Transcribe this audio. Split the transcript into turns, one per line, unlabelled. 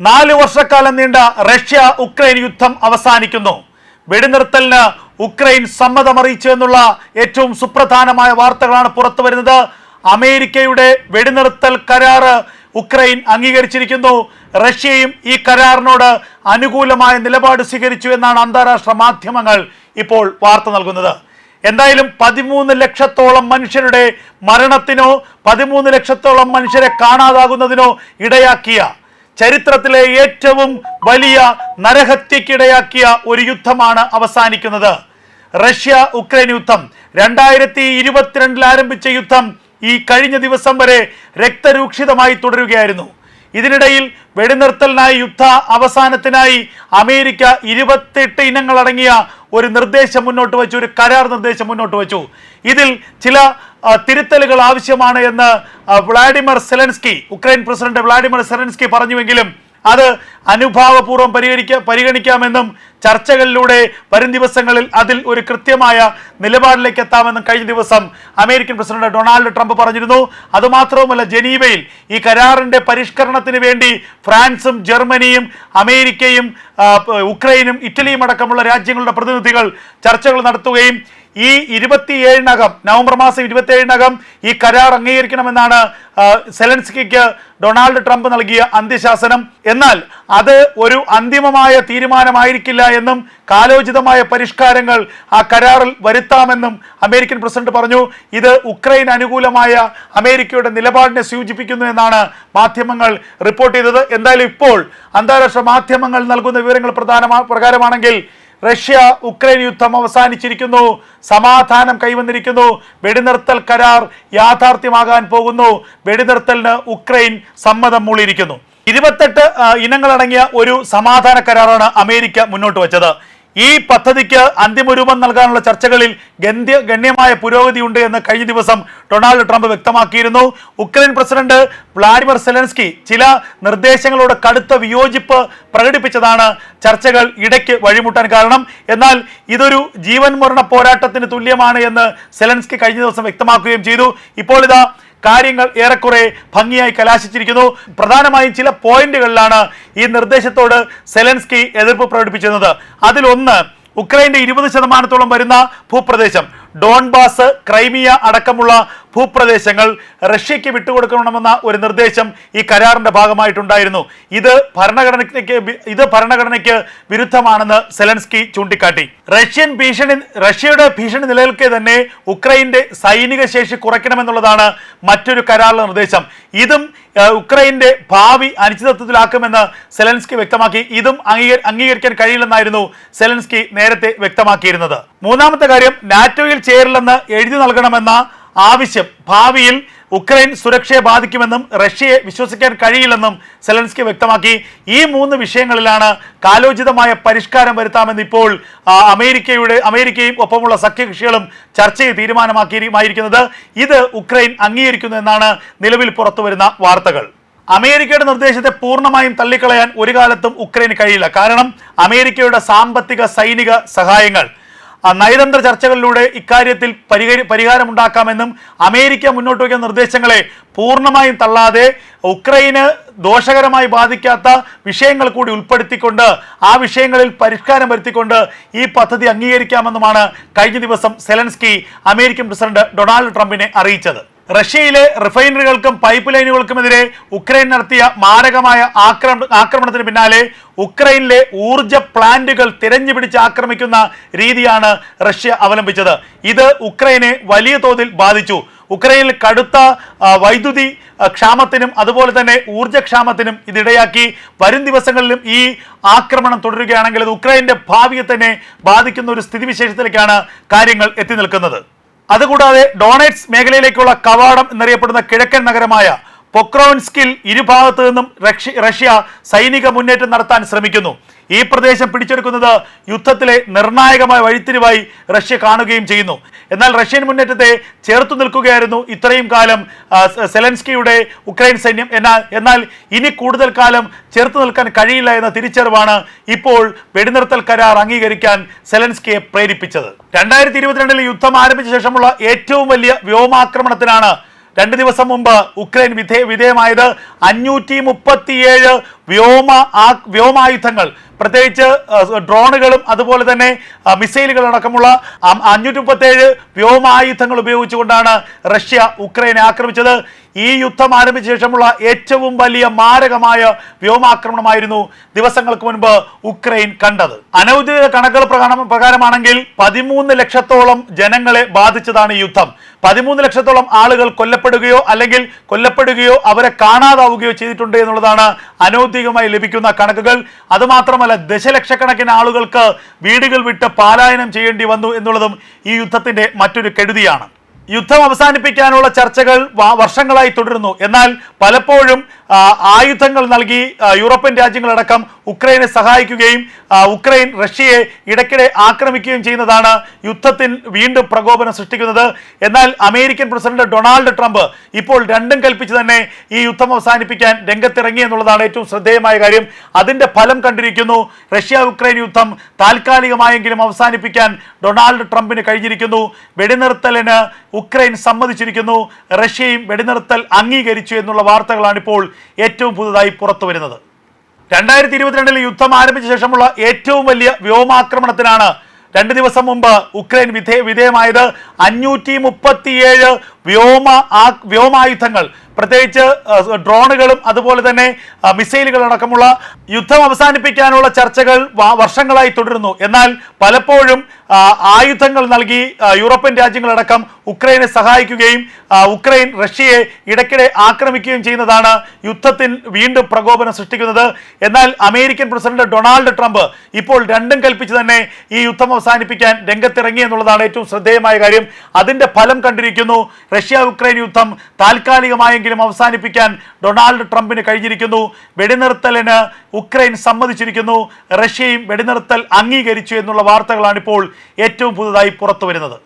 നാല് വർഷക്കാലം നീണ്ട റഷ്യ ഉക്രൈൻ യുദ്ധം അവസാനിക്കുന്നു. വെടിനിർത്തലിന് ഉക്രൈൻ സമ്മതമറിയിച്ചു എന്നുള്ള ഏറ്റവും സുപ്രധാനമായ വാർത്തകളാണ് പുറത്തു വരുന്നത്. അമേരിക്കയുടെ വെടിനിർത്തൽ കരാറ് ഉക്രൈൻ അംഗീകരിച്ചിരിക്കുന്നു. റഷ്യയും ഈ കരാറിനോട് അനുകൂലമായ നിലപാട് സ്വീകരിച്ചു എന്നാണ് അന്താരാഷ്ട്ര മാധ്യമങ്ങൾ ഇപ്പോൾ വാർത്ത നൽകുന്നത്. എന്തായാലും പതിമൂന്ന് ലക്ഷത്തോളം മനുഷ്യരുടെ മരണത്തിനോ പതിമൂന്ന് ലക്ഷത്തോളം മനുഷ്യരെ കാണാതാകുന്നതിനോ ഇടയാക്കിയ ചരിത്രത്തിലെ ഏറ്റവും വലിയ നരഹത്യക്കിടയാക്കിയ ഒരു യുദ്ധമാണ് അവസാനിക്കുന്നത്. റഷ്യ ഉക്രൈൻ യുദ്ധം. രണ്ടായിരത്തി ഇരുപത്തിരണ്ടിൽ ആരംഭിച്ച യുദ്ധം ഈ കഴിഞ്ഞ ദിവസം വരെ രക്തരൂക്ഷിതമായി തുടരുകയായിരുന്നു. ഇതിനിടയിൽ വെടിനിർത്തലിനായി യുദ്ധ അവസാനത്തിനായി അമേരിക്ക ഇരുപത്തെട്ട് ഇനങ്ങളടങ്ങിയ ഒരു നിർദ്ദേശം മുന്നോട്ട് വെച്ചു ഒരു കരാർ നിർദ്ദേശം മുന്നോട്ട് വെച്ചു. ഇതിൽ ചില തിരുത്തലുകൾ ആവശ്യമാണ് എന്ന് Vladimir Zelensky Ukraine president Vladimir Zelensky പറഞ്ഞുവെങ്കിലും അത് അനുഭാവപൂർവം പരിഹരിക്ക പരിഗണിക്കാമെന്നും ചർച്ചകളിലൂടെ വരും ദിവസങ്ങളിൽ അതിൽ ഒരു കൃത്യമായ നിലപാടിലേക്ക് എത്താമെന്നും കഴിഞ്ഞ ദിവസം അമേരിക്കൻ പ്രസിഡന്റ് ഡൊണാൾഡ് ട്രംപ് പറഞ്ഞിരുന്നു. അതുമാത്രവുമല്ല ജനീവയിൽ ഈ കരാറിന്റെ പരിഷ്കരണത്തിന് വേണ്ടി ഫ്രാൻസും ജർമ്മനിയും അമേരിക്കയും ഉക്രൈനും ഇറ്റലിയും അടക്കമുള്ള രാജ്യങ്ങളുടെ പ്രതിനിധികൾ ചർച്ചകൾ നടത്തുകയും ഈ ഇരുപത്തിയേഴിനകം നവംബർ മാസം ഇരുപത്തിയേഴിനകം ഈ കരാർ അംഗീകരിക്കണമെന്നാണ് സെലൻസ്കിക്ക് ഡൊണാൾഡ് ട്രംപ് നൽകിയ അന്ത്യശാസനം. എന്നാൽ അത് ഒരു അന്തിമമായ തീരുമാനമായിരിക്കില്ല എന്നും കാലോചിതമായ പരിഷ്കാരങ്ങൾ ആ കരാറിൽ വരുത്താമെന്നും അമേരിക്കൻ പ്രസിഡന്റ് പറഞ്ഞു. ഇത് ഉക്രൈൻ അനുകൂലമായ അമേരിക്കയുടെ നിലപാടിനെ സൂചിപ്പിക്കുന്നു എന്നാണ് മാധ്യമങ്ങൾ റിപ്പോർട്ട് ചെയ്തത്. എന്തായാലും ഇപ്പോൾ അന്താരാഷ്ട്ര മാധ്യമങ്ങൾ നൽകുന്ന വിവരങ്ങൾ പ്രധാന പ്രകാരമാണെങ്കിൽ റഷ്യ ഉക്രൈൻ യുദ്ധം അവസാനിച്ചിരിക്കുന്നു. സമാധാനം കൈവന്നിരിക്കുന്നു. വെടിനിർത്തൽ കരാർ യാഥാർത്ഥ്യമാകാൻ പോകുന്നു. വെടിനിർത്തലിന് ഉക്രൈൻ സമ്മതം മൂളിയിരിക്കുന്നു. ഇരുപത്തെട്ട് ഇനങ്ങളടങ്ങിയ ഒരു സമാധാന കരാറാണ് അമേരിക്ക മുന്നോട്ട് വെച്ചത്. ഈ പദ്ധതിക്ക് അന്തിമരൂപം നൽകാനുള്ള ചർച്ചകളിൽ ഗണ്യ ഗണ്യമായ പുരോഗതിയുണ്ട് എന്ന് കഴിഞ്ഞ ദിവസം ഡൊണാൾഡ് ട്രംപ് വ്യക്തമാക്കിയിരുന്നു. ഉക്രൈൻ പ്രസിഡന്റ് വ്ളാഡിമിർ സെലൻസ്കി ചില നിർദ്ദേശങ്ങളോട് കടുത്ത വിയോജിപ്പ് പ്രകടിപ്പിച്ചതാണ്. ചർച്ചകൾ ഇടയ്ക്ക് വഴിമുട്ടാൻ കാരണം. എന്നാൽ ഇതൊരു ജീവൻ മരണ പോരാട്ടത്തിന് തുല്യമാണ് എന്ന് സെലൻസ്കി കഴിഞ്ഞ ദിവസം വ്യക്തമാക്കുകയും ചെയ്തു. ഇപ്പോൾ ഇതാ കാര്യങ്ങൾ ഏറെക്കുറെ ഭംഗിയായി കലാശിച്ചിരിക്കുന്നു. പ്രധാനമായും ചില പോയിന്റുകളിലാണ് ഈ നിർദ്ദേശത്തോട് സെലൻസ്കി എതിർപ്പ് പ്രകടിപ്പിച്ചിരുന്നത്. അതിലൊന്ന് ഉക്രൈന്റെ ഇരുപത് ശതമാനത്തോളം വരുന്ന ഭൂപ്രദേശം ഡോൺബാസ് ക്രൈമിയ അടക്കമുള്ള ഭൂപ്രദേശങ്ങൾ റഷ്യയ്ക്ക് വിട്ടുകൊടുക്കണമെന്ന ഒരു നിർദ്ദേശം ഈ കരാറിന്റെ ഭാഗമായിട്ടുണ്ടായിരുന്നു. ഇത് ഭരണഘടനയ്ക്ക് ഇത് ഭരണഘടനയ്ക്ക് വിരുദ്ധമാണെന്ന് സെലൻസ്കി ചൂണ്ടിക്കാട്ടി. റഷ്യൻ ഭീഷണി റഷ്യയുടെ ഭീഷണി നിലനിൽക്കെ തന്നെ ഉക്രൈന്റെ സൈനിക ശേഷി കുറയ്ക്കണമെന്നുള്ളതാണ് മറ്റൊരു കരാറിലെ നിർദ്ദേശം. ഇതും ഉക്രൈന്റെ ഭാവി അനിശ്ചിതത്വത്തിലാക്കുമെന്ന് സെലൻസ്കി വ്യക്തമാക്കി. ഇതും അംഗീക അംഗീകരിക്കാൻ കഴിയില്ലെന്നായിരുന്നു സെലൻസ്കി നേരത്തെ വ്യക്തമാക്കിയിരുന്നത്. മൂന്നാമത്തെ കാര്യം നാറ്റോയിൽ ചേരില്ലെന്ന് എഴുതി നൽകണമെന്ന ആവശ്യം ഭാവിയിൽ ഉക്രൈൻ സുരക്ഷയെ ബാധിക്കുമെന്നും റഷ്യയെ വിശ്വസിക്കാൻ കഴിയില്ലെന്നും സെലൻസ്കി വ്യക്തമാക്കി. ഈ മൂന്ന് വിഷയങ്ങളിലാണ് കാലോചിതമായ പരിഷ്കാരം വരുത്താമെന്ന് ഇപ്പോൾ അമേരിക്കയുടെ അമേരിക്കയും ഒപ്പമുള്ള സഖ്യകക്ഷികളും ചർച്ചയെ തീരുമാനമാക്കിയിരിക്കുന്നത് ഇത് ഉക്രൈൻ അംഗീകരിക്കുന്നു എന്നാണ് നിലവിൽ പുറത്തുവരുന്ന വാർത്തകൾ. അമേരിക്കയുടെ നിർദ്ദേശത്തെ പൂർണമായും തള്ളിക്കളയാൻ ഒരു കാലത്തും ഉക്രൈന് കഴിയില്ല. കാരണം അമേരിക്കയുടെ സാമ്പത്തിക സൈനിക സഹായങ്ങൾ നയതന്ത്ര ചർച്ചകളിലൂടെ ഇക്കാര്യത്തിൽ പരിഹരി പരിഹാരമുണ്ടാക്കാമെന്നും അമേരിക്ക മുന്നോട്ട് വയ്ക്കുന്ന നിർദ്ദേശങ്ങളെ പൂർണമായും തള്ളാതെ ഉക്രൈന് ദോഷകരമായി ബാധിക്കാത്ത വിഷയങ്ങൾ കൂടി ഉൾപ്പെടുത്തിക്കൊണ്ട് ആ വിഷയങ്ങളിൽ പരിഷ്കാരം വരുത്തിക്കൊണ്ട് ഈ പദ്ധതി അംഗീകരിക്കാമെന്നുമാണ് കഴിഞ്ഞ ദിവസം സെലൻസ്കി അമേരിക്കൻ പ്രസിഡന്റ് ഡൊണാൾഡ് ട്രംപിനെ അറിയിച്ചത്. റഷ്യയിലെ റിഫൈനറികൾക്കും പൈപ്പ് ലൈനുകൾക്കുമെതിരെ ഉക്രൈൻ നടത്തിയ മാരകമായ ആക്രമ ആക്രമണത്തിന് പിന്നാലെ ഉക്രൈനിലെ ഊർജ പ്ലാന്റുകൾ തിരഞ്ഞുപിടിച്ച് ആക്രമിക്കുന്ന രീതിയാണ് റഷ്യ അവലംബിച്ചത്. ഇത് ഉക്രൈനെ വലിയ തോതിൽ ബാധിച്ചു. ഉക്രൈനിൽ കടുത്ത വൈദ്യുതി ക്ഷാമത്തിനും അതുപോലെ തന്നെ ഊർജക്ഷാമത്തിനും ഇതിടയാക്കി വരും ദിവസങ്ങളിലും ഈ ആക്രമണം തുടരുകയാണെങ്കിൽ അത് ഉക്രൈന്റെ ഭാവിയെ തന്നെ ബാധിക്കുന്ന ഒരു സ്ഥിതിവിശേഷത്തിലേക്കാണ് കാര്യങ്ങൾ എത്തി നിൽക്കുന്നത്. അതുകൂടാതെ ഡോണേറ്റ്സ് മേഖലയിലേക്കുള്ള കവാടം എന്നറിയപ്പെടുന്ന കിഴക്കൻ നഗരമായ പൊക്രോൻസ്കിൽ ഇരുഭാഗത്തു നിന്നും റഷ്യ- സൈനിക മുന്നേറ്റം നടത്താൻ ശ്രമിക്കുന്നു. ഈ പ്രദേശം പിടിച്ചെടുക്കുന്നത് യുദ്ധത്തിലെ നിർണായകമായ വഴിത്തിരിവായി റഷ്യ കാണുകയും ചെയ്യുന്നു. എന്നാൽ റഷ്യൻ മുന്നേറ്റത്തെ ചേർത്തു നിൽക്കുകയായിരുന്നു ഇത്രയും കാലം സെലൻസ്കിയുടെ ഉക്രൈൻ സൈന്യം. എന്നാൽ എന്നാൽ ഇനി കൂടുതൽ കാലം ചേർത്ത് നിൽക്കാൻ കഴിയില്ല എന്ന തിരിച്ചറിവാണ് ഇപ്പോൾ വെടിനിർത്തൽ കരാർ അംഗീകരിക്കാൻ സെലൻസ്കിയെ പ്രേരിപ്പിച്ചത്. രണ്ടായിരത്തി ഇരുപത്തിരണ്ടിൽ യുദ്ധം ആരംഭിച്ച ശേഷമുള്ള ഏറ്റവും വലിയ വ്യോമാക്രമണത്തിനാണ് രണ്ട് ദിവസം മുമ്പ് ഉക്രൈൻ വിധേ വിധേയമായത് അഞ്ഞൂറ്റി മുപ്പത്തിയേഴ് വ്യോമ ആ വ്യോമായുധങ്ങൾ പ്രത്യേകിച്ച് ഡ്രോണുകളും അതുപോലെ തന്നെ മിസൈലുകൾ അടക്കമുള്ള അഞ്ഞൂറ്റി മുപ്പത്തേഴ് വ്യോമായുധങ്ങൾ ഉപയോഗിച്ചുകൊണ്ടാണ് റഷ്യ ഉക്രൈനെ ആക്രമിച്ചത്. ഈ യുദ്ധം ആരംഭിച്ച ശേഷമുള്ള ഏറ്റവും വലിയ മാരകമായ വ്യോമാക്രമണമായിരുന്നു ദിവസങ്ങൾക്ക് മുൻപ് ഉക്രൈൻ കണ്ടത്. അനൗദ്യോഗിക കണക്കുകൾ പ്രകാരം പ്രകാരമാണെങ്കിൽ പതിമൂന്ന് ലക്ഷത്തോളം ജനങ്ങളെ ബാധിച്ചതാണ് ഈ യുദ്ധം. പതിമൂന്ന് ലക്ഷത്തോളം ആളുകൾ കൊല്ലപ്പെടുകയോ അല്ലെങ്കിൽ കൊല്ലപ്പെടുകയോ അവരെ കാണാതാവുകയോ ചെയ്തിട്ടുണ്ട് എന്നുള്ളതാണ് അനൗദ്യോഗികമായി ലഭിക്കുന്ന കണക്കുകൾ. അതുമാത്രമല്ല ദശലക്ഷക്കണക്കിന് ആളുകൾക്ക് വീടുകൾ വിട്ട് പാലായനം ചെയ്യേണ്ടി വന്നു എന്നുള്ളതും ഈ യുദ്ധത്തിന്റെ മറ്റൊരു കെടുതിയാണ്. യുദ്ധം അവസാനിപ്പിക്കാനുള്ള ചർച്ചകൾ വർഷങ്ങളായി തുടരുന്നു. എന്നാൽ പലപ്പോഴും ആയുധങ്ങൾ നൽകി യൂറോപ്യൻ രാജ്യങ്ങളടക്കം ഉക്രൈനെ സഹായിക്കുകയും ഉക്രൈൻ റഷ്യയെ ഇടയ്ക്കിടെ ആക്രമിക്കുകയും ചെയ്യുന്നതാണ് യുദ്ധത്തിൽ വീണ്ടും പ്രകോപനം സൃഷ്ടിക്കുന്നത്. എന്നാൽ അമേരിക്കൻ പ്രസിഡന്റ് ഡൊണാൾഡ് ട്രംപ് ഇപ്പോൾ രണ്ടും കൽപ്പിച്ച് തന്നെ ഈ യുദ്ധം അവസാനിപ്പിക്കാൻ രംഗത്തിറങ്ങി എന്നുള്ളതാണ് ഏറ്റവും ശ്രദ്ധേയമായ കാര്യം. അതിന്റെ ഫലം കണ്ടിരിക്കുന്നു. റഷ്യ ഉക്രൈൻ യുദ്ധം താൽക്കാലികമായെങ്കിലും അവസാനിപ്പിക്കാൻ ഡൊണാൾഡ് ട്രംപിന് കഴിഞ്ഞിരിക്കുന്നു. വെടിനിർത്തലിന് ഉക്രൈൻ സമ്മതിച്ചിരിക്കുന്നു. റഷ്യയും വെടിനിർത്തൽ അംഗീകരിച്ചു എന്നുള്ള വാർത്തകളാണ് ഇപ്പോൾ ഏറ്റവും പുതുതായി പുറത്തു വരുന്നത്. രണ്ടായിരത്തി ഇരുപത്തിരണ്ടിൽ യുദ്ധം ആരംഭിച്ച ശേഷമുള്ള ഏറ്റവും വലിയ വ്യോമാക്രമണത്തിനാണ് രണ്ട് ദിവസം മുമ്പ് ഉക്രൈൻ വിധേ വിധേയമായത്. അഞ്ഞൂറ്റി മുപ്പത്തിയേഴ് വ്യോമ ആ വ്യോമായുധങ്ങൾ പ്രത്യേകിച്ച് ഡ്രോണുകളും അതുപോലെ തന്നെ മിസൈലുകളടക്കമുള്ള യുദ്ധം അവസാനിപ്പിക്കാനുള്ള ചർച്ചകൾ വർഷങ്ങളായി തുടരുന്നു. എന്നാൽ പലപ്പോഴും ആയുധങ്ങൾ നൽകി യൂറോപ്യൻ രാജ്യങ്ങളടക്കം ഉക്രൈനെ സഹായിക്കുകയും ഉക്രൈൻ റഷ്യയെ ഇടയ്ക്കിടെ ആക്രമിക്കുകയും ചെയ്യുന്നതാണ് യുദ്ധത്തിൽ വീണ്ടും പ്രകോപനം സൃഷ്ടിക്കുന്നത്. എന്നാൽ അമേരിക്കൻ പ്രസിഡന്റ് ഡൊണാൾഡ് ട്രംപ് ഇപ്പോൾ രണ്ടും കൽപ്പിച്ച് തന്നെ ഈ യുദ്ധം അവസാനിപ്പിക്കാൻ രംഗത്തിറങ്ങി എന്നുള്ളതാണ് ഏറ്റവും ശ്രദ്ധേയമായ കാര്യം. അതിന്റെ ഫലം കണ്ടിരിക്കുന്നു. റഷ്യ ഉക്രൈൻ യുദ്ധം താൽക്കാലികമായെങ്കിലും അവസാനിപ്പിക്കാൻ ഡൊണാൾഡ് ട്രംപിന് കഴിഞ്ഞിരിക്കുന്നു. വെടിനിർത്തലിന് ഉക്രൈൻ സമ്മതിച്ചിരിക്കുന്നു. റഷ്യയും വെടിനിർത്തൽ അംഗീകരിച്ചു എന്നുള്ള വാർത്തകളാണ് ഇപ്പോൾ ഏറ്റവും പുതുതായി പുറത്തു വരുന്നത്